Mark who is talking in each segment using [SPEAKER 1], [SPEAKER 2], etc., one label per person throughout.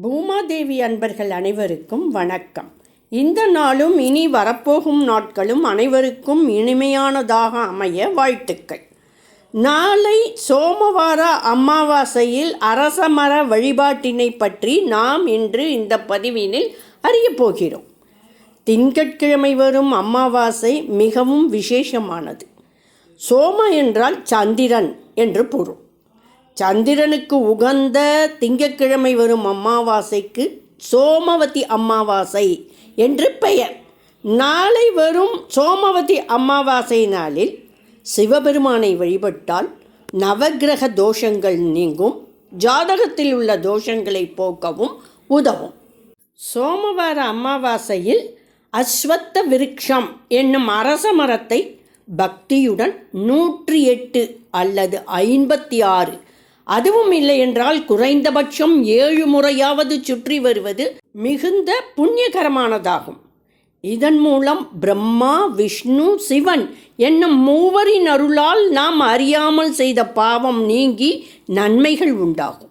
[SPEAKER 1] பூமாதேவி அன்பர்கள் அனைவருக்கும் வணக்கம். இந்த நாளும் இனி வரப்போகும் நாட்களும் அனைவருக்கும் இனிமையானதாக அமைய வாழ்த்துக்கள். நாளை சோமவார அமாவாசையில் அரசமர வழிபாட்டினை பற்றி நாம் இன்று இந்த பதிவினில் அறியப் போகிறோம். திங்கட்கிழமை வரும் அமாவாசை மிகவும் விசேஷமானது. சோம என்றால் சந்திரன் என்று பொருள். சந்திரனுக்கு உகந்த திங்கட்கிழமை வரும் அமாவாசைக்கு சோமவதி அமாவாசை என்று பெயர். நாளை வரும் சோமவதி அமாவாசை நாளில் சிவபெருமானை வழிபட்டால் நவக்கிரக தோஷங்கள் நீங்கும் ஜாதகத்தில் உள்ள தோஷங்களை போக்கவும் உதவும். சோமவார அமாவாசையில் அஸ்வத்த விருட்சம் என்னும் அரச மரத்தை பக்தியுடன் நூற்றி எட்டு அல்லது ஐம்பத்தி ஆறு அதுவும் இல்லை என்றால் குறைந்தபட்சம் ஏழு முறையாவது சுற்றி வருவது மிகுந்த புண்ணியகரமானதாகும். இதன் மூலம் பிரம்மா விஷ்ணு சிவன் என்னும் மூவரின் அருளால் நாம் அறியாமல் செய்த பாவம் நீங்கி நன்மைகள் உண்டாகும்.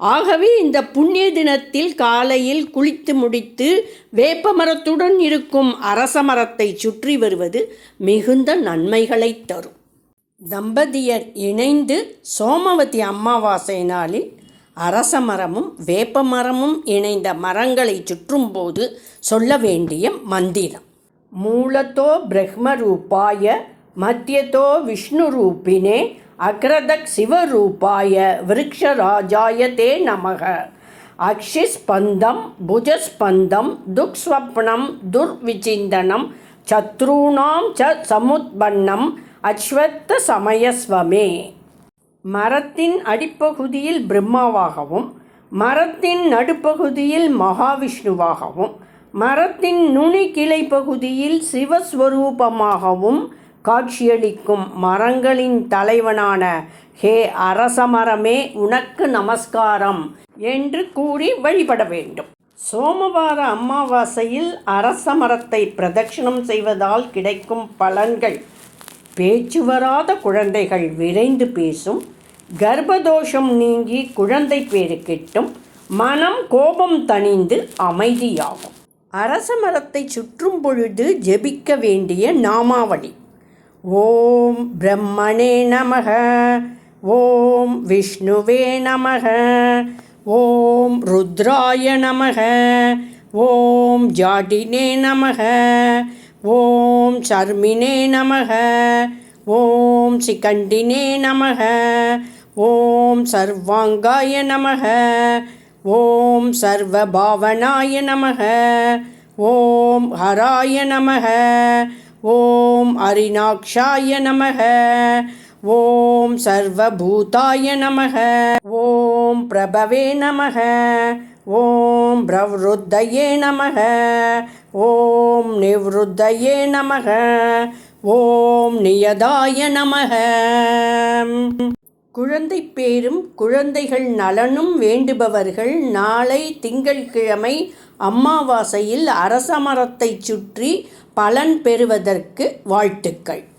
[SPEAKER 1] ஆகவே இந்த புண்ணிய தினத்தில் காலையில் குளித்து முடித்து வேப்ப மரத்துடன் இருக்கும் அரச மரத்தை சுற்றி வருவது மிகுந்த நன்மைகளை தரும். தம்பதியர் இணைந்து சோமவதி அமாவாசை நாளில் அரச மரமும் வேப்ப மரமும் இணைந்த மரங்களை சுற்றும்போது சொல்ல வேண்டிய மந்திரம். மூலத்தோ பிரம்மரூபாய மத்தியத்தோ விஷ்ணுரூபினே அக்ரதக் சிவரூபாய விருக்ஷராஜாய தே நமக. அக்ஷிஸ்பந்தம் புஜஸ்பந்தம் துக்ஸ்வப்னம் துர்விச்சிந்தனம் சத்ருணாம் ச சமுத்பன்னம் அஸ்வத்த சமயஸ்வமே மரத்தின் அடிப்பகுதியில் பிரம்மாவாகவும் மரத்தின் நடுப்பகுதியில் மகாவிஷ்ணுவாகவும் மரத்தின் நுனி கிளை பகுதியில் சிவஸ்வரூபமாகவும் காட்சியளிக்கும் மரங்களின் தலைவனான ஹே அரசமரமே உனக்கு நமஸ்காரம் என்று கூறி வழிபட வேண்டும். சோமவார அமாவாசையில் அரச மரத்தை பிரதட்சிணம் செய்வதால் கிடைக்கும் பலன்கள் பேச்சு வராத குழந்தைகள் விரைந்து பேசும் கர்ப்பதோஷம் நீங்கி குழந்தை பேரு கிட்டும் மனம் கோபம் தணிந்து அமைதியாகும். அரச மரத்தை சுற்றும் பொழுது ஜெபிக்க வேண்டிய நாமாவளி. ஓம் பிரம்மணே நமக ஓம் விஷ்ணுவே நமக ஓம் ருத்ராய நமக ஓம் ஜாடினே நமக. சர்மினே நமக. ஓம் சிகண்டினே நமக. ஓம் சர்வாங்காய நமக. ஓம் சர்வபாவனாய நமக. ஓம் ஹராய நமக. ஓம் அரிணாக்ஷாய நமக. ஓம் சர்வபூதாய நமக. ஓம் பிரபவே நமக. ஓம் பிரவருத்தயே நமக. ஓம் நிவருத்தயே நமக. ஓம் நியதாய நமக. குழந்தை பேரும் குழந்தைகள் நலனும் வேண்டுபவர்கள் நாளை திங்கட்கிழமை அமாவாசையில் அரச சுற்றி பலன் பெறுவதற்கு வாழ்த்துக்கள்.